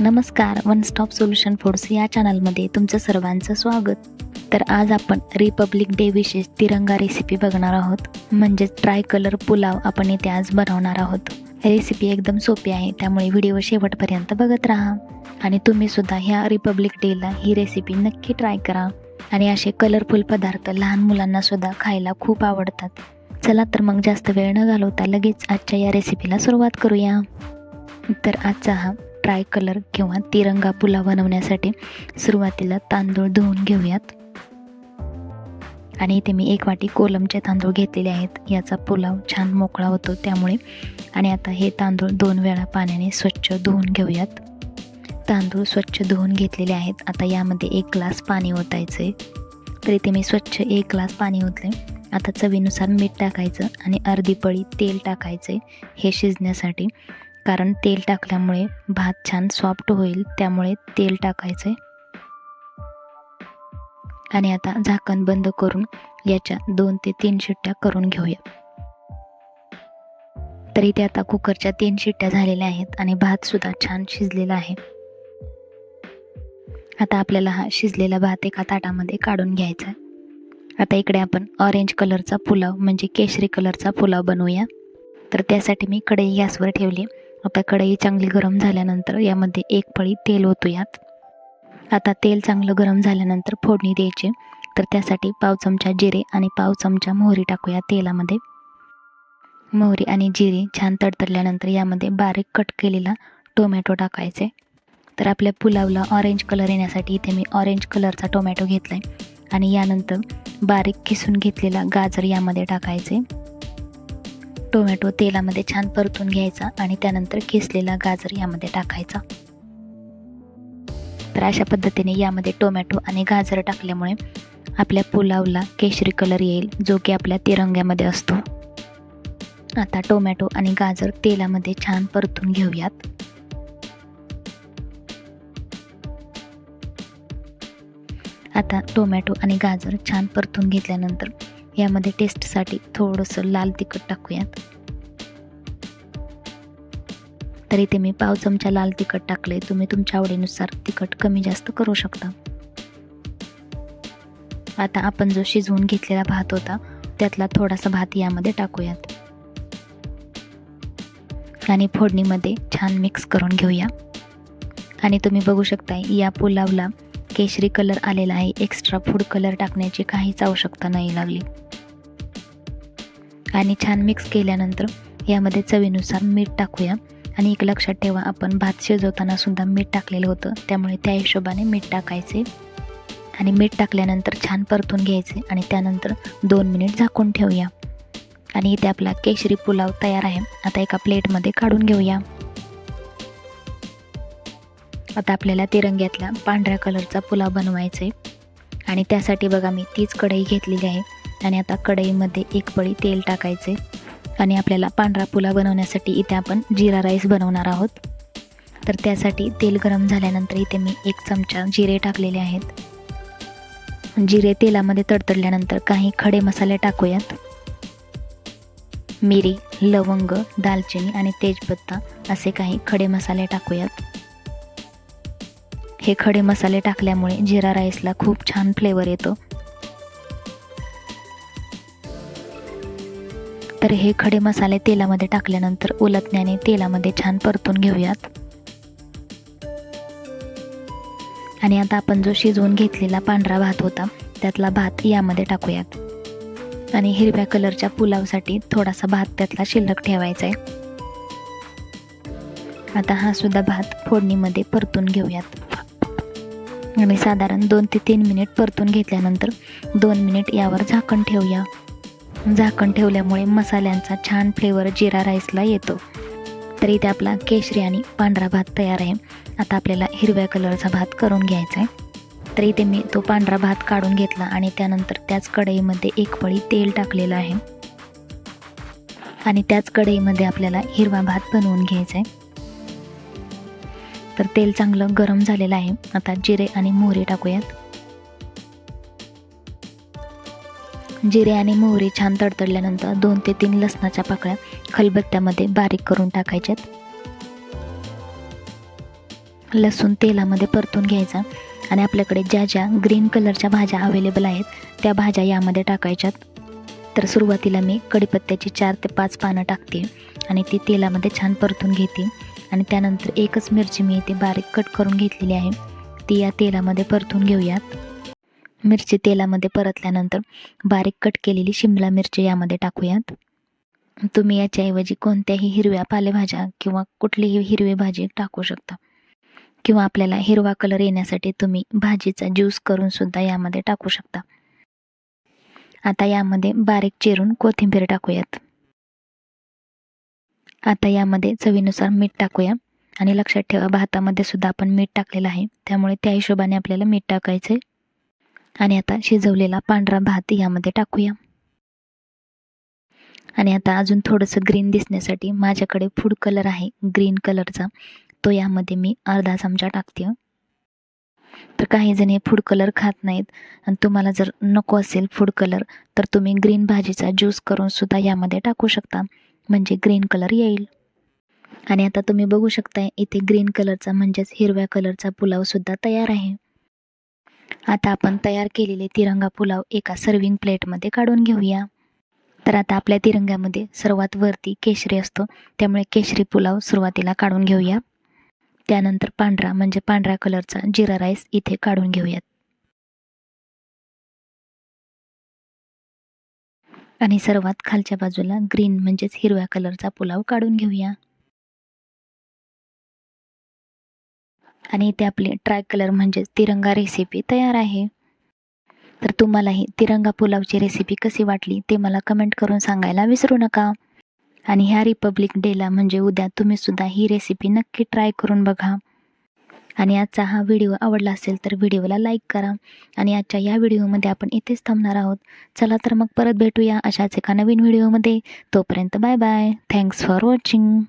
नमस्कार one stop solution force या चॅनलमध्ये तुमचं सर्वांचं स्वागत. तर आज आपण रिपब्लिक डे विशेष तिरंगा रेसिपी बघणार आहोत. म्हणजेच ट्राय कलर पुलाव आपण इथे आज बनवणार आहोत. रेसिपी एकदम सोपी आहे त्यामुळे व्हिडिओ शेवटपर्यंत बघत राहा. आणि तुम्ही सुद्धा ह्या रिपब्लिक डेला ही रेसिपी नक्की ट्राय करा. आणि असे कलरफुल पदार्थ लहान मुलांना सुद्धा खायला खूप आवडतात. चला तर मग जास्त वेळ न घालवता लगेच आजच्या या रेसिपीला सुरुवात करूया. तर आजचा हा ट्राय कलर किंवा तिरंगा पुलाव बनवण्यासाठी सुरुवातीला तांदूळ धुवून घेऊयात. आणि इथे मी एक वाटी कोलमचे तांदूळ घेतलेले आहेत. याचा पुलाव छान मोकळा होतो त्यामुळे. आणि आता हे तांदूळ दोन वेळा पाण्याने स्वच्छ धुवून घेऊयात. तांदूळ स्वच्छ धुवून घेतलेले आहेत. आता यामध्ये एक ग्लास पाणी ओतायचं आहे तर इथे मी स्वच्छ एक ग्लास पाणी ओतले. आता चवीनुसार मीठ टाकायचं आणि अर्धी पळी तेल टाकायचे हे शिजण्यासाठी. कारण तेल टाकल्यामुळे भात छान सॉफ्ट होईल त्यामुळे तेल टाकायचे आणि आता झाकण बंद करून याच्या दोन ते तीन शिट्ट्या करून घेऊया. तर इथे आता कुकरच्या तीन शिट्ट्या झालेल्या आहेत आणि भात सुद्धा छान शिजलेला आहे. आता आपल्याला हा शिजलेला भात एका ताटामध्ये काढून घ्यायचा आहे आता इकडे आपण ऑरेंज कलरचा पुलाव म्हणजे केशरी कलरचा पुलाव बनवूया. तर त्यासाठी मी कढई गॅसवर ठेवली. आता कढई चांगली गरम झाल्यानंतर यामध्ये एक पळी तेल ओतूयात. आता तेल चांगलं गरम झाल्यानंतर फोडणी द्यायची. तर त्यासाठी पाव चमचा जिरे आणि पाव चमचा मोहरी टाकूया तेलामध्ये. मोहरी आणि जिरे छान तडतडल्यानंतर यामध्ये बारीक कट केलेला टोमॅटो टाकायचे. तर आपल्या पुलावला ऑरेंज कलर येण्यासाठी इथे मी ऑरेंज कलरचा टोमॅटो घेतला आहे आणि यानंतर बारीक किसून घेतलेला गाजर यामध्ये टाकायचे. टोमॅटो तेलामध्ये छान परतून घ्यायचा आणि त्यानंतर किसलेला गाजर यामध्ये टाकायचा. तर अशा पद्धतीने यामध्ये टोमॅटो आणि गाजर टाकल्यामुळे आपल्या पुलावला केशरी कलर येईल जो की आपल्या तिरंग्यामध्ये असतो. आता टोमॅटो आणि गाजर तेलामध्ये छान परतून घेऊयात. आता टोमॅटो आणि गाजर छान परतून घेतल्यानंतर यामध्ये टेस्टसाठी थोडंसं लाल तिखट टाकूयात. तर इथे मी पाव चमचा लाल तिखट टाकले तुम्ही तुमच्या आवडीनुसार तिखट कमी जास्त करू शकता. आता आपण जो शिजवून घेतलेला भात होता त्यातला थोडासा भात यामध्ये टाकूयात. आणि फोडणीमध्ये छान मिक्स करून घेऊया. आणि तुम्ही बघू शकता या पुलावला केशरी कलर आलेला आहे. एक्स्ट्रा फूड कलर टाकण्याची काहीच आवश्यकता नाही लागली. आणि छान मिक्स केल्यानंतर यामध्ये चवीनुसार मीठ टाकूया. आणि एक लक्षात ठेवा आपण भात शिजवताना सुद्धा मीठ टाकलेलं होतं. त्यामुळे त्या हिशोबाने मीठ टाकायचे. आणि मीठ टाकल्यानंतर छान परतून घ्यायचे. आणि त्यानंतर दोन मिनिट झाकून ठेवूया. आणि इथे आपला केशरी पुलाव तयार आहे. आता एका प्लेटमध्ये काढून घेऊया. आता आपल्याला तिरंग्यातला पांढऱ्या कलरचा पुलाव बनवायचा आहे आणि त्यासाठी बघा मी तीच कढई घेतलेली आहे. आणि आता कढईमध्ये एक पळी तेल टाकायचे आणि आपल्याला पांढरा पुलाव बनवण्यासाठी इथे आपण जिरा राईस बनवणार आहोत. तर त्यासाठी तेल गरम झाल्यानंतर इथे मी एक चमचा जिरे टाकलेले आहेत. जिरे तेलामध्ये तडतडल्यानंतर काही खडे मसाले टाकूयात. मिरी लवंग दालचिनी आणि तेजपत्ता असे काही खडे मसाले टाकूयात. हे खडे मसाले टाकल्यामुळे जिरा राईसला खूप छान फ्लेवर येतो. तर हे खडे मसाले तेलामध्ये टाकल्यानंतर उलटण्याने तेलामध्ये छान परतून घेऊयात. आणि आता आपण जो शिजवून घेतलेला पांढरा भात होता त्यातला भात यामध्ये टाकूयात. आणि हिरव्या कलरच्या पुलावसाठी थोडासा भात त्यातला शिल्लक ठेवायचा आहे आता हा सुद्धा भात फोडणीमध्ये परतून घेऊयात. आणि साधारण दोन ते तीन मिनिट परतून घेतल्यानंतर दोन मिनिट यावर झाकण ठेवूया. झाकण ठेवल्यामुळे मसाल्यांचा छान फ्लेवर जिरा राईसला येतो. तर इथे आपला केशरी आणि पांढरा भात तयार आहे. आता आपल्याला हिरव्या कलरचा भात करून घ्यायचा आहे तर इथे मी तो पांढरा भात काढून घेतला आणि त्यानंतर त्याच कढईमध्ये एक पळी तेल टाकलेलं आहे. आणि त्याच कढईमध्ये आपल्याला हिरवा भात बनवून घ्यायचा आहे तर तेल चांगलं गरम झालेलं आहे. आता जिरे आणि मोहरी टाकूयात. जिरे आणि मोहरी छान तडतडल्यानंतर दोन ते तीन लसणाच्या पाकळ्या खलबत्त्यामध्ये बारीक करून टाकायच्यात. लसूण तेलामध्ये परतून घ्यायचा आणि आपल्याकडे ज्या ज्या ग्रीन कलरच्या भाज्या अवेलेबल आहेत त्या भाज्या यामध्ये टाकायच्यात. तर सुरुवातीला मी कढीपत्त्याची चार ते पाच पानं टाकते आणि ती तेलामध्ये छान परतून घेते. आणि त्यानंतर एकच मिरची मी इथे बारीक कट करून घेतलेली आहे. ती या तेलामध्ये परतून घेऊयात. मिरची तेलामध्ये परतल्यानंतर बारीक कट केलेली शिमला मिरची यामध्ये टाकूयात. तुम्ही याच्याऐवजी कोणत्याही हिरव्या पालेभाज्या किंवा कुठलीही हिरवी भाजी टाकू शकता. किंवा आपल्याला हिरवा कलर येण्यासाठी तुम्ही भाजीचा ज्यूस करून सुद्धा यामध्ये टाकू शकता. आता यामध्ये बारीक चिरून कोथिंबीर टाकूयात. आता यामध्ये चवीनुसार मीठ टाकूया. आणि लक्षात ठेवा भातामध्ये सुद्धा आपण मीठ टाकलेलं आहे. त्यामुळे त्या हिशोबाने आपल्याला मीठ टाकायचं आणि आता शिजवलेला पांढरा भात यामध्ये टाकूया. आणि आता अजून थोडंसं ग्रीन दिसण्यासाठी माझ्याकडे फूड कलर आहे ग्रीन कलरचा. तो यामध्ये मी अर्धा चमचा टाकते. तर काही जण हे फूड कलर खात नाहीत. आणि तुम्हाला जर नको असेल फूड कलर तर तुम्ही ग्रीन भाजीचा ज्यूस करून सुद्धा यामध्ये टाकू शकता. म्हणजे ग्रीन कलर येईल. आणि आता तुम्ही बघू शकताय इथे ग्रीन कलरचा म्हणजेच हिरव्या कलरचा पुलावसुद्धा तयार आहे. आता आपण तयार केलेले तिरंगा पुलाव एका सर्विंग प्लेटमध्ये काढून घेऊया. तर आता आपल्या तिरंग्यामध्ये सर्वात वरती केशरी असतो त्यामुळे केशरी पुलाव सुरुवातीला काढून घेऊया. त्यानंतर पांढरा म्हणजे पांढऱ्या कलरचा जिरा राईस इथे काढून घेऊयात. आणि सर्वात खालच्या बाजूला ग्रीन म्हणजेच हिरव्या कलरचा पुलाव काढून घेऊया. आणि इथे आपली ट्राय कलर म्हणजेच तिरंगा रेसिपी तयार आहे. तर तुम्हालाही तिरंगा पुलावची रेसिपी कशी वाटली ते मला कमेंट करून सांगायला विसरू नका. आणि ह्या रिपब्लिक डेला म्हणजे उद्या तुम्ही सुद्धा ही रेसिपी नक्की ट्राय करून बघा. आणि आजचा हा व्हिडिओ आवडला असेल तर व्हिडिओला लाईक करा आणि आजच्या या व्हिडिओमध्ये आपण इथेच थांबणार आहोत. चला तर मग परत भेटूया अशाच एका नवीन व्हिडिओमध्ये. तोपर्यंत bye bye. Thanks for watching